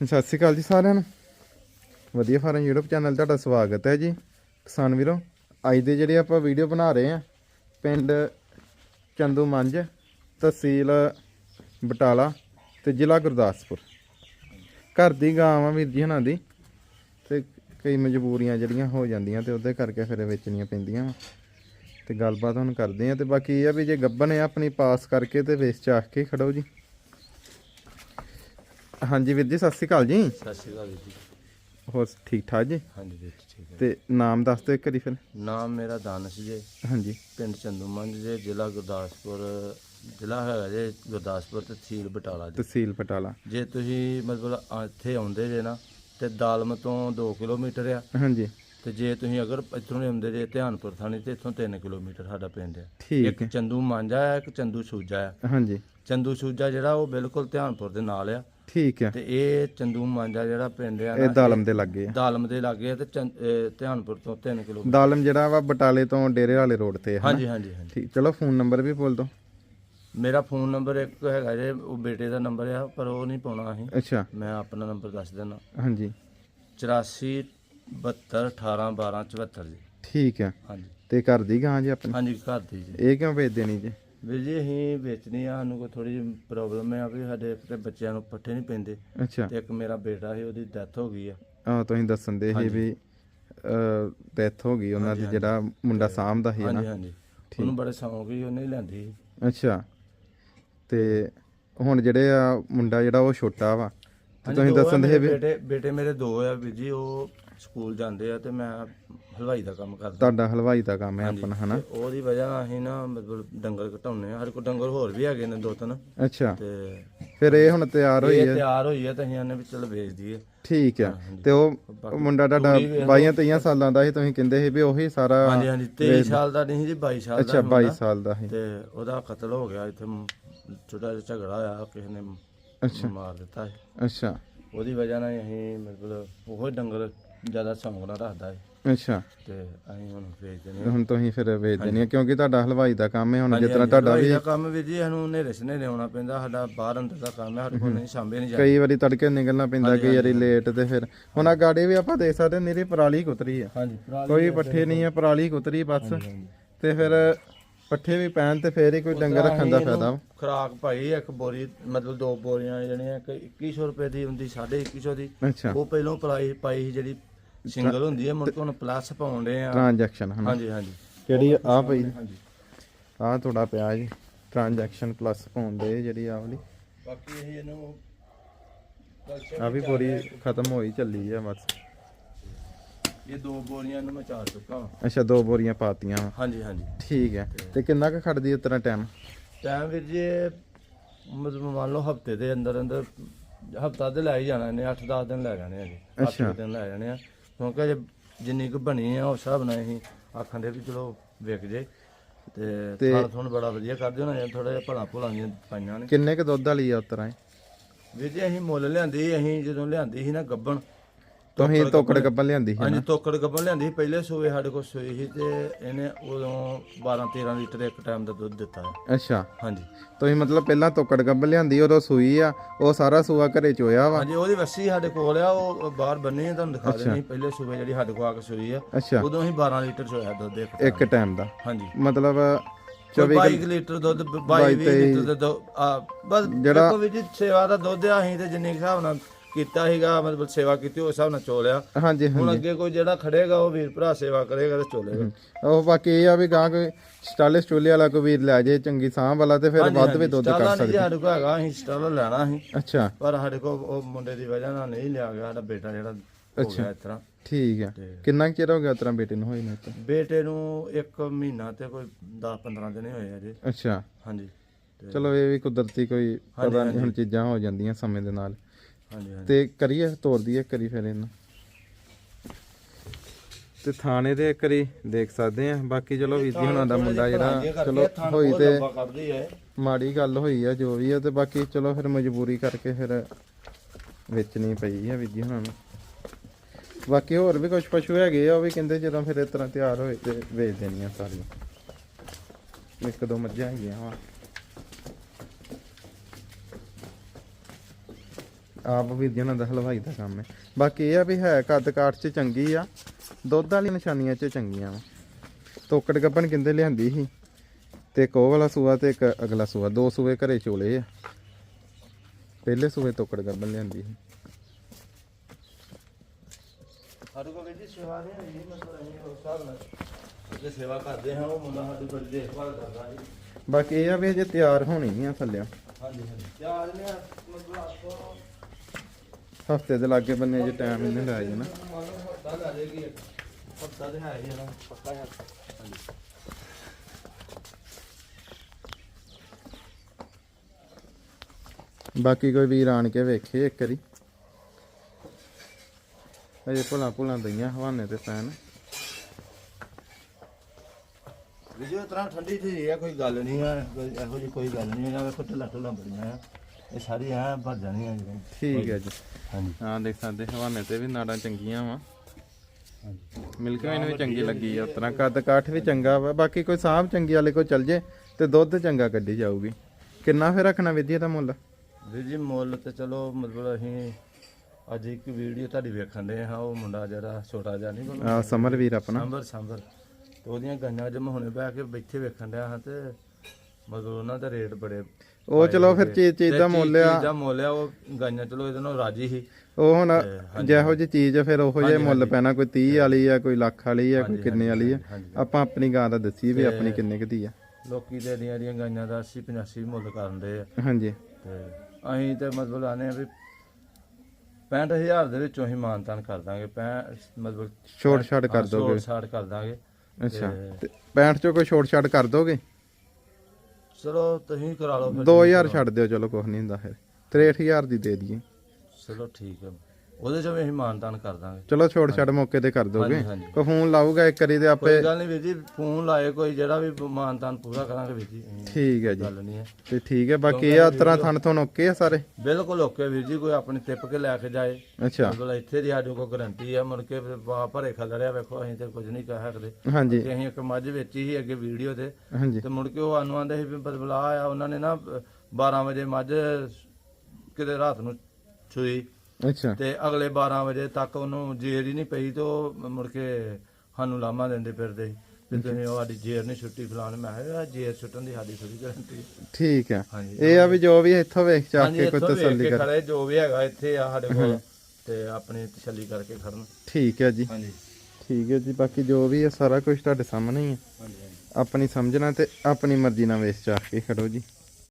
ਸਤਿ ਸ਼੍ਰੀ ਅਕਾਲ ਜੀ ਸਾਰਿਆਂ ਨੂੰ। ਵਧੀਆ ਫਾਰਮ YouTube ਚੈਨਲ ਤੁਹਾਡਾ ਸਵਾਗਤ ਹੈ ਜੀ। ਕਿਸਾਨ ਵੀਰੋ, ਅੱਜ ਦੇ ਜਿਹੜੇ ਆਪਾਂ ਵੀਡੀਓ ਬਣਾ ਰਹੇ ਆ ਪਿੰਡ ਚੰਦੂ ਮੰਝ ਤਹਿਸੀਲ ਬਟਾਲਾ ਤੇ ਜ਼ਿਲ੍ਹਾ ਗੁਰਦਾਸਪੁਰ। ਘਰ ਦੀ ਗਾਂ ਆ ਵੀਰ ਜੀ ਹਨਾਂ ਦੀ ਤੇ ਕਈ ਮਜਬੂਰੀਆਂ ਜਿਹੜੀਆਂ ਹੋ ਜਾਂਦੀਆਂ ਤੇ ਉਹਦੇ ਕਰਕੇ ਫਿਰ ਵੇਚਣੀਆਂ ਪੈਂਦੀਆਂ ਵਾਂ। ਤੇ ਗੱਲਬਾਤ ਹੁਣ ਕਰਦੇ ਆ ਤੇ ਬਾਕੀ ਇਹ ਆ ਵੀ ਜੇ ਗੱਬਨ ਆ ਆਪਣੀ ਪਾਸ ਕਰਕੇ ਤੇ ਵੇਚ ਚਾਖ ਕੇ ਖੜੋ ਜੀ। ਹਾਂਜੀ ਵੀਰ ਜੀ ਸਤਿ ਸ਼੍ਰੀ ਅਕਾਲ ਜੀ। ਸਤਿ ਸ਼੍ਰੀ ਅਕਾਲ ਵੀਰ ਜੀ। ਹੋਰ ਠੀਕ ਠਾਕ ਜੀ? ਹਾਂਜੀ ਵੀਰ ਜੀ ਠੀਕ ਹੈ। ਤੇ ਨਾਮ ਦੱਸ ਦਿਓ ਇੱਕ ਵਾਰੀ ਫਿਰ। ਨਾਮ ਮੇਰਾ ਦਾਨਸ਼ ਜੇ ਹਾਂਜੀ। ਪਿੰਡ ਚੰਦੂਮੰਜ ਜੇ ਜ਼ਿਲ੍ਹਾ ਗੁਰਦਾਸਪੁਰ ਜ਼ਿਲ੍ਹਾ ਹੈਗਾ ਜੇ ਗੁਰਦਾਸਪੁਰ ਤੇ ਤਹਿਸੀਲ ਬਟਾਲਾ ਜੀ। ਤਹਿਸੀਲ ਪਟਾਲਾ ਜੇ ਤੁਸੀਂ ਮਤਲਬ ਆ- ਇੱਥੇ ਆਉਂਦੇ ਜੇ ਨਾ ਤੇ ਦਾਲਮ ਤੋਂ 2 ਕਿਲੋਮੀਟਰ ਆ। ਹਾਂਜੀ। ਤੇ ਜੇ ਤੁਸੀਂ ਅਗਰ ਇੱਥੋਂ ਨਹੀਂ ਆਉਂਦੇ ਜੇ ਧਿਆਨਪੁਰ ਥਾਣੀ ਤੇ ਇੱਥੋਂ 3 ਕਿਲੋਮੀਟਰ ਸਾਡਾ ਪਿੰਡ ਆ। ਠੀਕ ਇੱਕ ਚੰਦੂ ਮਾਂਜਾ ਆ ਇੱਕ ਚੰਦੂ ਸੂਜਾ ਆ। ਹਾਂਜੀ। ਚੰਦੂ ਸੂਜਾ ਜਿਹੜਾ ਉਹ ਬਿਲਕੁਲ ਧਿਆਨਪੁਰ ਦੇ ਨਾਲ ਆ। ਠੀਕ ਹੈ ਤੇ ਇਹ ਚੰਦੂ ਮਾਂਜਾ ਜਿਹੜਾ ਪਿੰਡ ਆ ਇਹ ਦਾਲਮ ਦੇ ਲੱਗੇ ਆ। ਦਾਲਮ ਦੇ ਲਾਗੇ ਆ ਤੇ ਧਿਆਨਪੁਰ ਤੋਂ 3 ਕਿਲੋਮੀਟਰ ਦਾਲਮ ਜਿਹੜਾ ਵਾ ਬਟਾਲੇ ਤੋਂ ਡੇਰੇ ਵਾਲੇ ਰੋਡ ਤੇ ਹੈ ਹਾਂਜੀ ਹਾਂਜੀ ਹਾਂਜੀ। ਠੀਕ ਚਲੋ ਫੋਨ ਨੰਬਰ ਵੀ ਬੋਲ ਦਿਓ ਮੇਰਾ ਫੋਨ ਨੰਬਰ ਇੱਕ ਹੈਗਾ ਜੇ ਉਹ ਬੇਟੇ ਦਾ ਨੰਬਰ ਆ ਪਰ ਉਹ ਨਹੀਂ ਪਾਉਣਾ ਅਸੀਂ। ਅੱਛਾ। ਮੈਂ ਆਪਣਾ ਨੰਬਰ ਦੱਸ ਦਿੰਦਾ। ਹਾਂਜੀ। 84 72 18 12 74 ਜੀ। ਠੀਕ ਹੈ ਹਾਂਜੀ। ਤੇ ਘਰ ਦੀ ਗਾਂ ਜੀ ਆਪਣੀ? ਹਾਂਜੀ ਘਰ ਦੀ ਜੀ। ਇਹ ਕਿਉਂ ਵੇਚ ਦੇਣੀ ਜੀ? ਵੀਰ ਜੀ ਅਸੀਂ ਵੇਚਣੀ ਆ ਸਾਨੂੰ ਕੋਈ ਥੋੜੀ ਜਿਹੀ ਪ੍ਰੋਬਲਮ ਆ ਵੀ ਸਾਡੇ ਤੇ ਬੱਚਿਆਂ ਨੂੰ ਪੱਠੇ ਨਹੀਂ ਪੈਂਦੇ। ਅੱਛਾ। ਤੇ ਇੱਕ ਮੇਰਾ ਬੇਟਾ ਸੀ ਉਹਦੀ ਡੈਥ ਹੋ ਗਈ ਆ। ਆ ਤੁਸੀਂ ਦੱਸਣ ਦੇ ਸੀ ਵੀ ਡੈਥ ਹੋ ਗਈ ਉਹਨਾਂ ਦੀ ਜਿਹੜਾ ਮੁੰਡਾ ਸਾਂਭਦਾ ਸੀ ਨਾ? ਹਾਂਜੀ ਹਾਂਜੀ। ਉਹਨੂੰ ਬੜੇ ਸ਼ੌਂਕ ਸੀ ਉਹਨੇ ਲੈਂਦੀ ਅੱਛਾ। ਤੇ ਹੁਣ ਜਿਹੜੇ ਆ ਮੁੰਡਾ ਜਿਹੜਾ ਉਹ ਛੋਟਾ ਵਾ ਤੇ ਤੁਸੀਂ ਆ ਦੱਸਣ ਦੇ ਵੀ ਬੇਟੇ ਬੇਟੇ ਮੇਰੇ ਦੋ ਆ ਵੀਰ ਜੀ ਉਹ ਸਕੂਲ ਜਾਂਦੇ ਆ ਤੇ ਮੈਂ ਹਲਵਾਈ ਦਾ ਕੰਮ ਕਰਦਾ। ਤੁਹਾਡਾ ਹਲਵਾਈ ਦਾ ਕੰਮ ਹੈ ਆਪਣਾ ਹਨਾ? ਉਹਦੀ ਵਜ੍ਹਾ ਨਾਲ ਅਸੀਂ ਨਾ ਮਤਲਬ ਡੰਗਰ ਘਟਾਉਨੇ ਆ। ਸਾਡੇ ਕੋਲ ਡੰਗਰ ਹੋਰ ਵੀ ਹੈਗੇ ਨੇ ਦੋ ਤਿੰਨ। ਅੱਛਾ। ਤੇ ਫਿਰ ਇਹ ਹੁਣ ਤਿਆਰ ਹੋਈ ਇਹ ਹੈ। ਤਿਆਰ ਹੋਈ ਹੈ ਤਾਂ ਅਸੀਂ ਇਹਨੇ ਵੀ ਚਲ ਵੇਚ ਦਈਏ। ਠੀਕ ਹੈ। ਤੇ ਉਹ ਮੁੰਡਾ ਤੁਹਾਡਾ 22 23 ਸਾਲਾਂ ਦਾ ਸੀ ਤੁਸੀਂ ਕਹਿੰਦੇ ਸੀ ਵੀ ਉਹੀ ਸਾਰਾ ਹਾਂਜੀ ਹਾਂਜੀ 23 ਸਾਲ ਦਾ ਨਹੀਂ ਜੀ 22 ਸਾਲ ਦਾ ਅੱਛਾ ਸੀ 22 ਮੁੰਡਾ। ਸਾਲ ਦਾ ਸੀ। ਤੇ ਉਹਦਾ ਕਤਲ ਹੋ ਗਿਆ ਇੱਥੇ ਛੋਟਾ ਜਿਹਾ ਝਗੜਾ ਹੋਇਆ ਕਿਸੇ ਨੇ ਅੱਛਾ। ਮਾਰ ਦਿੱਤਾ ਸੀ। ਅੱਛਾ। ਉਹਦੀ ਵਜ੍ਹਾ ਨਾਲ ਹੀ ਅਸੀਂ ਮਤਲਬ ਉਹ ਡੰਗਰ ਜ਼ਿਆਦਾ ਨਾਲ ਰੱਖਦਾ ਹੈ ਅੱਛਾ। ਤੇ ਅਸੀਂ ਹੁਣ ਵੇਚ ਦਿੰਦੇ ਹਾਂ। ਹੁਣ ਤੁਸੀਂ ਫਿਰ ਵੇਚ ਦੇਣੀ ਹੈ ਕਿਉਂਕਿ ਤੁਹਾਡਾ ਹਲਵਾਈ ਦਾ ਕੰਮ ਹੈ ਹੁਣ ਜਿਸ ਤਰ੍ਹਾਂ ਤੁਹਾਡਾ ਵੀ ਦਾ ਕੰਮ ਵੀ ਜੀ ਸਾਨੂੰ ਨੇਰੇ ਸਨੇਰੇ ਆਉਣਾ ਪੈਂਦਾ ਸਾਡਾ ਬਾਹਰ ਅੰਦਰ ਦਾ ਕੰਮ ਹੈ ਸਾਡੇ ਕੋਲ ਨਹੀਂ ਸਾਂਭੇ ਨਹੀਂ ਜਾਂਦੇ। ਕਈ ਵਾਰੀ ਤੜਕੇ ਨਿਕਲਣਾ ਪੈਂਦਾ ਕਈ ਵਾਰੀ ਲੇਟ ਤੇ ਫਿਰ। ਹੁਣ ਆ ਗਾੜੀ ਵੀ ਆਪਾਂ ਦੇਖ ਸਕਦੇ ਨੀਰੀ ਪਰਾਲੀ ਕੁਤਰੀ ਆ। ਹਾਂਜੀ ਪਰਾਲੀ ਕੋਈ ਪੱਠੇ ਨਹੀਂ ਆ ਪਰਾਲੀ ਕੁਤਰੀ ਬਸ। ਤੇ ਫਿਰ ਪੱਠੇ ਵੀ ਪੈਣ ਤੇ ਫੇਰ ਹੀ ਕੋਈ ਡੰਗਰ ਰੱਖਣ ਦਾ ਫਾਇਦਾ। ਖਰਾਕ ਭਾਈ ਇੱਕ ਬੋਰੀ ਮਤਲਬ ਦੋ ਬੋਰੀਆਂ ਜਿਹੜੀਆਂ ਇੱਕ 2100 ਰੁਪਏ ਦੀ ਹੁੰਦੀ 2150 ਦੀ। ਅੱਛਾ। ਉਹ ਪਹਿਲਾਂ ਪਾਈ ਪਾਈ ਸੀ ਜਿਹੜੀ ਸਿੰਗਲ ਹੁੰਦੀ ਹੈ ਮੁੜ ਕੇ ਹੁਣ ਪਲੱਸ ਪਾਉਂਦੇ ਆ ਟ੍ਰਾਂਜੈਕਸ਼ਨ ਹਾਂਜੀ ਹਾਂਜੀ। ਕਿਹੜੀ ਆ ਪਈ ਹਾਂਜੀ। ਆ ਤੁਹਾਡਾ ਪਿਆ ਜੀ ਟ੍ਰਾਂਜੈਕਸ਼ਨ ਪਲੱਸ ਪਾਉਂਦੇ ਜਿਹੜੀ ਆ ਵਾਲੀ। ਬਾਕੀ ਇਹ ਇਹਨੂੰ ਆ ਵੀ ਪੂਰੀ ਖਤਮ ਹੋਈ ਚੱਲੀ ਆ ਬਸ। ਇਹ ਦੋ ਬੋਰੀਆਂ ਨੂੰ ਮੈਂ ਚਾਰ ਚੁੱਕਾ ਵਾਂ। ਅੱਛਾ ਦੋ ਬੋਰੀਆਂ ਪਾਤੀਆਂ ਵਾ। ਹਾਂਜੀ ਹਾਂਜੀ। ਠੀਕ ਹੈ। ਤੇ ਕਿੰਨਾ ਕੁ ਖੜਦੀ ਉਤਰਾ ਟਾਈਮ ਟਾਈਮ ਵੀਰ ਜੀ ਇਹ ਮਤਲਬ ਮੰਨ ਲਓ ਹਫ਼ਤੇ ਦੇ ਅੰਦਰ ਅੰਦਰ ਹਫਤਾ ਤੇ ਲੈ ਹੀ ਜਾਣਾ ਇਹਨੇ 8-10 ਦਿਨ ਲੈ ਜਾਣੇ ਹੈਗੇ ਅੱਛਾ। ਦਿਨ ਲੈ ਜਾਣੇ ਆ। ਕਿਉਂਕਿ ਜੇ ਜਿੰਨੀ ਕੁ ਬਣੀ ਆ ਉਸ ਹਿਸਾਬ ਨਾਲ ਅਸੀਂ ਆਖਾਂ ਦੇ ਵੀ ਚਲੋ ਵਿਕ ਜੇ। ਤੇ ਥਾਲ ਤੁਹਾਨੂੰ ਬੜਾ ਵਧੀਆ ਕਰਦੇ ਹੋਣਾ ਥੋੜਾ ਜਿਹਾ ਭਲਾ ਭੁਲਾ ਦੀਆਂ ਪਾਈਆਂ ਨੇ। ਕਿੰਨੇ ਕ ਦੁੱਧ ਵਾਲੀ ਆ ਉਤਰਾ ਵੀਰ ਜੀ ਅਸੀਂ ਮੁੱਲ ਲਿਆਂਦੀ ਅਸੀਂ ਜਦੋਂ ਲਿਆਂਦੀ ਸੀ ਨਾ ਗੱਬਣ ਤੁਸੀਂ ਤੋਕੜ ਗੱਬਨ ਲਿਆਂਦੀ ਸੀ ਹਾਂਜੀ ਤੋਕੜ ਗੱਬਣ ਲਿਆਂਦੀ ਸੀ। ਪਹਿਲੇ ਸੂਏ ਸਾਡੇ ਕੋਲ ਸੂਈ ਸੀ ਤੇ ਇਹਨੇ ਉਦੋਂ 12-13 ਲੀਟਰ ਇੱਕ ਟਾਈਮ ਦਾ ਦੁੱਧ ਦਿੱਤਾ। ਅੱਛਾ। ਹਾਂਜੀ। ਤੁਸੀਂ ਮਤਲਬ ਪਹਿਲਾਂ ਤੋਕੜ ਗੱਬਨ ਲਿਆਂਦੀ ਉਦੋਂ ਸੂਈ ਆ ਉਹ ਸਾਰਾ ਸੂਆ ਘਰੇ ਚੋਇਆ ਵਾ। ਹਾਂਜੀ ਉਹਦੀ ਵੱਸੀ ਸਾਡੇ ਕੋਲ ਆ ਉਹ ਬਾਹਰ ਬੰਨੀ ਹੈ ਤੁਹਾਨੂੰ ਦਿਖਾ ਦੇਣੀ ਪਹਿਲੇ ਸੂਏ ਜਿਹੜੀ ਸਾਡੇ ਕੋਲ ਆ ਕੇ ਸੂਈ ਆ ਉਦੋਂ ਹੀ 12 ਲੀਟਰ ਚੋਇਆ ਦੁੱਧ ਇੱਕ ਟਾਈਮ ਦਾ। ਹਾਂਜੀ। ਮਤਲਬ ਕੋਈ 22 ਲੀਟਰ ਦੁੱਧ 22 ਲੀਟਰ ਦਾ ਆ ਬਸ ਜਿਹੜਾ ਵੀ ਜੀ ਸੇਵਾ ਦਾ ਦੁੱਧ ਆ ਅਸੀਂ ਤੇ ਜਿੰਨੇ ਹਿਸਾਬ ਨਾਲ ਕੀਤਾ ਸੀਗਾ ਮਤਲਬ ਸੇਵਾ ਕੀਤੀ ਉਸ ਹਿਸਾਬ ਨਾਲ ਚੋਲਿਆ। ਹਾਂਜੀ ਹੁਣ ਹਾਂਜੀ ਅੱਗੇ ਕੋਈ ਜਿਹੜਾ ਖੜੇਗਾ ਉਹ ਵੀਰ ਭਰਾ ਸੇਵਾ ਕਰੇਗਾ ਤੇ ਚੋਲੇਗਾ। ਉਹ ਬਾਕੀ ਇਹ ਆ ਵੀ ਗਾਂ ਕੋਈ ਸਟਾਲੇ ਸਟੂਲੇ ਵਾਲਾ ਕੋਈ ਵੀਰ ਲੈ ਜੇ ਚੰਗੀ ਸਾਂਭ ਵਾਲਾ ਤੇ ਫਿਰ ਵੱਧ ਵੀ ਦੁੱਧ ਕਰ ਜੀ ਸਾਡੇ ਕੋਲ ਹੈਗਾ ਅਸੀਂ ਸਟਾਲਾ ਲੈਣਾ ਸੀ। ਅੱਛਾ। ਪਰ ਸਾਡੇ ਕੋਲ ਉਹ ਮੁੰਡੇ ਦੀ ਵਜ੍ਹਾ ਨਾਲ ਨਹੀਂ ਲਿਆ ਗਿਆ ਸਾਡਾ ਬੇਟਾ ਜਿਹੜਾ ਹੋ ਗਿਆ ਇਸ ਤਰ੍ਹਾਂ। ਠੀਕ ਹੈ ਕਿੰਨਾ ਕੁ ਚਿਰ ਹੋ ਗਿਆ ਤੇਰਾ ਬੇਟੇ ਨੂੰ ਹੋਈ ਨੂੰ ਇੱਥੇ? ਬੇਟੇ ਨੂੰ ਇੱਕ ਮਹੀਨਾ ਤੇ ਕੋਈ 10 15 ਦਿਨ ਹੀ ਹੋਏ ਅਜੇ ਅੱਛਾ। ਹਾਂਜੀ। ਤੇ ਚਲੋ ਇਹ ਵੀ ਕੁਦਰਤੀ ਕੋਈ ਪਤਾ ਨਹੀਂ ਹੁਣ ਚੀਜ਼ਾਂ ਹੋ ਜਾਂਦੀਆਂ ਸਮੇਂ ਦੇ ਨਾਲ। ਹਾਂਜੀ ਹਾਂਜੀ। ਤੇ ਕਰੀਏ ਤੋਰ ਦਈਏ ਕਰੀ ਫਿਰ ਇਹਨੂੰ। ਤੇ ਥਾਣੇ ਦੇ ਕਰੀ ਦੇਖ ਸਕਦੇ ਆ। ਬਾਕੀ ਚਲੋ ਜੀ ਹੁਣਾਂ ਦਾ ਮੁੰਡਾ ਜਿਹੜਾ ਚਲੋ ਹੋਈ ਤੇ ਮਾੜੀ ਗੱਲ ਹੋਈ ਆ ਜੋ ਵੀ ਆ ਤੇ ਬਾਕੀ ਚਲੋ ਫਿਰ ਮਜਬੂਰੀ ਕਰਕੇ ਫਿਰ ਵੇਚਣੀ ਪਈ ਆ ਜੀ ਹੁਣਾਂ ਨੂੰ। ਬਾਕੀ ਹੋਰ ਵੀ ਕੁਝ ਪਸ਼ੂ ਹੈਗੇ ਆ ਉਹ ਵੀ ਕਹਿੰਦੇ ਜਦੋਂ ਫਿਰ ਇਸ ਤਰ੍ਹਾਂ ਤਿਆਰ ਹੋਏ ਤੇ ਵੇਚ ਦੇਣੀਆਂ ਸਾਰੀਆਂ। ਇੱਕ ਦੋ ਮੱਝਾਂ ਹੈਗੀਆਂ ਵਾ। ਆਪ ਵੀਰ ਜੀ ਉਹਨਾਂ ਦਾ ਹਲਵਾਈ ਦਾ ਕੰਮ ਹੈ। ਬਾਕੀ ਇਹ ਆ ਵੀ ਹੈ ਕੱਦ ਕਾਠ ਚ ਚੰਗੀ ਆ ਦੁੱਧ ਵਾਲੀ ਨਿਸ਼ਾਨੀਆਂ ਚ ਚੰਗੀਆਂ ਵਾ। ਤੋਕੜ ਗੱਬਣ ਕਿੰਦੇ ਲਿਆਂਦੀ ਸੀ? ਤੇ ਇੱਕ ਉਹ ਵਾਲਾ ਸੂਆ ਤੇ ਇੱਕ ਅਗਲਾ ਸੂਆ। ਦੋ ਸੂਏ ਘਰੇ ਚੋਲੇ ਆ। ਪਹਿਲੇ ਸੂਏ ਤੋਕੜ ਗੱਬਣ ਲਿਆਂਦੀ ਸੀ। ਸਾਡੇ ਕੋਲ ਜੀ ਸੇਵਾ ਨਹੀਂ ਹੈ ਮਤਲਬ ਅਸੀਂ ਉਸ ਹਿਸਾਬ ਨਾਲ। ਜੇ ਸੇਵਾ ਕਰਦੇ ਹਾਂ ਉਹ ਮੁੰਡਾ ਸਾਡੀ ਬੜੀ ਦੇਖਭਾਲ ਕਰਦਾ ਜੀ। ਬਾਕੀ ਇਹ ਆ ਵੀ ਅਜੇ ਤਿਆਰ ਹੋਣੀ ਆ ਥੱਲੇ। ਹਾਂਜੀ ਹਾਂਜੀ। ਚਾਰ ਨੇ ਮਤਲਬ ਆਪੋ ਹਫ਼ਤੇ ਦੇ ਲਾਗੇ ਬੰਨੇ ਜੇ ਟਾਈਮ ਇਹਨੇ ਲੈ ਜਾਣਾ। ਮੰਨ ਤੇ ਹੈ ਹੀ ਨਾ ਪੱਕਾ ਹੈ ਬਾਕੀ ਕੋਈ ਵੀਰ ਆਣ ਕੇ ਵੇਖੇ ਇੱਕ ਵਾਰੀ। ਅਜੇ ਭੁਲਾ ਭੁਲਾ ਦਈਆਂ ਹਵਾਨੇ ਤੇ ਪੈਣ ਵੀਡੀਓ ਤਰ੍ਹਾਂ ਠੰਡੀ ਤੇ ਹੈ ਕੋਈ ਗੱਲ ਨਹੀਂ ਹੈ ਇਹੋ ਜਿਹੀ ਕੋਈ ਗੱਲ ਨਹੀਂ ਹੈ ਵੇਖੋ ਢਿੱਲਾ ਢੁੱਲਾ ਬੜੀਆਂ ਆ। ਇਹ ਸਾਰੀ ਐ ਭਰ ਜਾਣੀਆਂ ਜੀ ਠੀਕ ਹੈ ਜੀ। ਹਾਂਜੀ। ਹਾਂ ਦੇਖ ਸਕਦੇ ਹਵਾਨੇ ਤੇ ਵੀ ਨਾੜਾਂ ਚੰਗੀਆਂ ਵਾ। ਮਿਲਕ ਵੀ ਵੀ ਚੰਗੀ ਲੱਗੀ ਆ ਉਤਰਾ ਕੱਦ ਕਾਠ ਵੀ ਚੰਗਾ ਵਾ ਬਾਕੀ ਕੋਈ ਸਾਹਬ ਚੰਗੀ ਵਾਲੇ ਕੋ ਚੱਲ ਜੇ ਤੇ ਦੁੱਧ ਚੰਗਾ ਕੱਢੀ ਜਾਊਗੀ। ਕਿੰਨਾ ਫੇਰ ਰੱਖਣਾ ਵਿਧੀ ਦਾ ਮੁੱਲ? ਵੀਰ ਜੀ ਮੁੱਲ ਤੇ ਚਲੋ ਮਤਲਬ ਅਸੀਂ ਅੱਜ ਇੱਕ ਵੀਡੀਓ ਤੁਹਾਡੀ ਵੇਖਣ ਦੇ ਹਾਂ ਉਹ ਮੁੰਡਾ ਜਿਹੜਾ ਛੋਟਾ ਜਿਹਾ ਨਹੀਂ ਬਣਿਆ ਆ ਸਮਰ ਵੀਰ ਆਪਣਾ। ਸਾਂਬਰ ਤੇ ਉਹਦੀਆਂ ਗਾਈਆਂ ਜਮ ਹੁਣੇ ਬਹਿ ਕੇ ਬੈਠੇ ਵੇਖਣ ਡਿਆ ਹਾਂ ਤੇ ਮਤਲਬ ਉਹਨਾਂ ਦਾ ਰੇਟ ਬੜੇ ਉਹ ਚਲੋ ਫਿਰ ਚੀਜ਼ ਚੀਜ਼ ਦਾ ਮੁੱਲ ਆ। ਚੀਜ਼ ਦਾ ਮੁੱਲ ਆ ਉਹ ਗਾਈਆਂ ਚਲੋ ਇਹਦੇ ਨਾਲ ਰਾਜੀ ਸੀ। ਉਹ ਹੁਣ ਜਿਹੋ ਜਿਹੀ ਚੀਜ਼ ਆ ਫਿਰ ਉਹੋ ਜਿਹਾ ਮੁੱਲ ਪੈਣਾ ਕੋਈ 30 ਵਾਲੀ ਆ ਕੋਈ ਲੱਖ ਵਾਲੀ ਆ ਕੋਈ ਕਿੰਨੇ ਵਾਲੀ ਆ। ਆਪਾਂ ਆਪਣੀ ਗਾਂ ਦਾ ਦੱਸੀ ਵੀ ਆਪਣੀ ਕਿੰਨੇ ਕੁ ਦੀ ਆ। ਲੋਕੀ ਤੇ ਦੀਆਂ ਦੀਆਂ ਗਾਈਆਂ ਦਾ 80 85 ਮੁੱਲ ਕਰਦੇ ਆ। ਹਾਂਜੀ। ਤੇ ਅਸੀਂ ਤੇ ਮਤਲਬ ਆਨੇ ਆ ਵੀ 65000 ਦੇ ਵਿੱਚੋਂ ਹੀ ਮਾਨਤਾਨ ਕਰ ਦਾਂਗੇ ਪੈਂ- ਮਤਲਬ ਛੋਟ ਛਾਟ ਕਰ ਦੋਗੇ ਛੋਟ ਛਾਟ ਕਰ ਦਾਂਗੇ। ਅੱਛਾ। ਤੇ 65 ਚੋਂ ਕੋਈ ਛੋਟ ਛਾਟ ਕਰ ਦੋਗੇ? ਚਲੋ ਤੁਸੀਂ ਕਰਾ ਲਓ ਫਿਰ 2000 ਛੱਡ ਦਿਓ ਚਲੋ ਕੁਝ ਨਹੀਂ ਹੁੰਦਾ ਫਿਰ। 63000 ਦੀ ਦੇ ਦਈਏ। ਚਲੋ ਠੀਕ ਹੈ। ਉਹਦੇ ਚੋਂ ਵੀ ਅਸੀਂ ਮਾਨਤਾਨ ਕਰ ਦਾਂਗੇ। ਚਲੋ ਛੋਟ ਛੱਡ ਮੌਕੇ ਤੇ ਕਰ ਦੋਗੇ। ਹਾਂਜੀ, ਹਾਂਜੀ। ਕੋਈ ਫੋਨ ਲਾਊਗਾ ਇੱਕ ਵਾਰੀ ਤੇ ਆਪੇ ਕੋਈ ਗੱਲ ਨਹੀਂ ਵੀਰ ਜੀ ਫੋਨ ਲਾਏ ਕੋਈ ਜਿਹੜਾ ਵੀ ਮਾਨਤਾਨ ਪੂਰਾ ਕਰਾਂਗੇ ਵੀਰ ਜੀ। ਅਸੀਂ ਠੀਕ ਹੈ ਜੀ। ਗੱਲ ਨਹੀਂ ਹੈ। ਤੇ ਠੀਕ ਹੈ ਬਾਕੀ ਇਹ ਆ ਤਰ੍ਹਾਂ ਥਣ ਥਣ ਓਕੇ ਆ ਸਾਰੇ? ਬਿਲਕੁਲ ਓਕੇ ਵੀਰ ਜੀ ਕੋਈ ਆਪਣੀ ਟਿਪ ਕੇ ਲੈ ਕੇ ਜਾਏ। ਅੱਛਾ। ਮਤਲਬ ਇੱਥੇ ਦੀ ਸਾਡੇ ਕੋਲ ਗਰੰਟੀ ਆ ਮੁੜ ਕੇ ਫਿਰ ਬਾ ਭਰੇ ਖਲੜਿਆ ਵੇਖੋ ਅਸੀਂ ਤੇ ਕੁਝ ਨਹੀਂ ਕਹਿ ਸਕਦੇ। ਹਾਂਜੀ। ਤੇ ਅਸੀਂ ਇੱਕ ਮੱਝ ਵੇਚੀ ਸੀ ਅੱਗੇ ਵੀਡੀਓ ਤੇ। ਹਾਂਜੀ। ਤੇ ਮੁੜ ਕੇ ਉਹ ਆਨੂੰ ਆਂਦੇ ਸੀ ਵੀ ਬਦਬਲਾ ਆ ਉਹਨਾਂ ਨੇ ਨਾ ਅਹ, 12 ਵਜੇ ਮੱਝ ਕਿਤੇ ਰਾਤ ਨੂੰ ਛੁਈ। ਅੱਛਾ। ਤੇ ਅਗਲੇ 12 ਵਜੇ ਤੱਕ ਉਹਨੂੰ ਜੇਰ ਹੀ ਨਹੀਂ ਪਈ ਤੇ ਉਹ ਮੁੜ ਕੇ ਸਾਨੂੰ ਲਾਮਾ ਦਿੰਦੇ ਫਿਰਦੇ ਸੀ ਵੀ ਤੁਸੀਂ ਉਹ ਸਾਡੀ ਜੇਰ ਨਹੀਂ ਛੁੱਟੀ ਫਲਾਣ। ਮੈਂ ਕਿਹਾ ਜੇਰ ਛੁੱਟਣ ਦੀ ਸਾਡੀ ਥੋੜੀ ਗਾਰੰਟੀ ਠੀਕ ਹਾਂਜੀ। ਇਹ ਆ ਵੀ ਜੋ ਵੀ ਇੱਥੋਂ ਵੇਖ ਚਾ ਹਾਂਜੀ ਕੇ ਕੋਈ ਇੱਥੋਂ ਵੇਖ ਤਸੱਲੀ ਕੇ ਕਰ। ਖੜੇ ਜੋ ਵੀ ਹੈਗਾ ਇੱਥੇ ਆ ਸਾਡੇ ਕੋਲ ਤੇ ਆਪਣੀ ਤਸੱਲੀ ਕਰਕੇ ਖੜਨ ਠੀਕ ਹੈ ਜੀ। ਹਾਂਜੀ। ਠੀਕ ਹੈ ਜੀ ਬਾਕੀ ਜੋ ਵੀ ਹੈ ਸਾਰਾ ਕੁਝ ਤੁਹਾਡੇ ਸਾਹਮਣੇ ਹੀ ਹੈ ਹਾਂਜੀ ਹਾਂਜੀ। ਆਪਣੀ ਸਮਝਣਾ ਤੇ ਆਪਣੀ ਮਰਜ਼ੀ ਨਾਲ ਵੇਚ ਚਾ ਕੇ ਖੜੋ ਜੀ।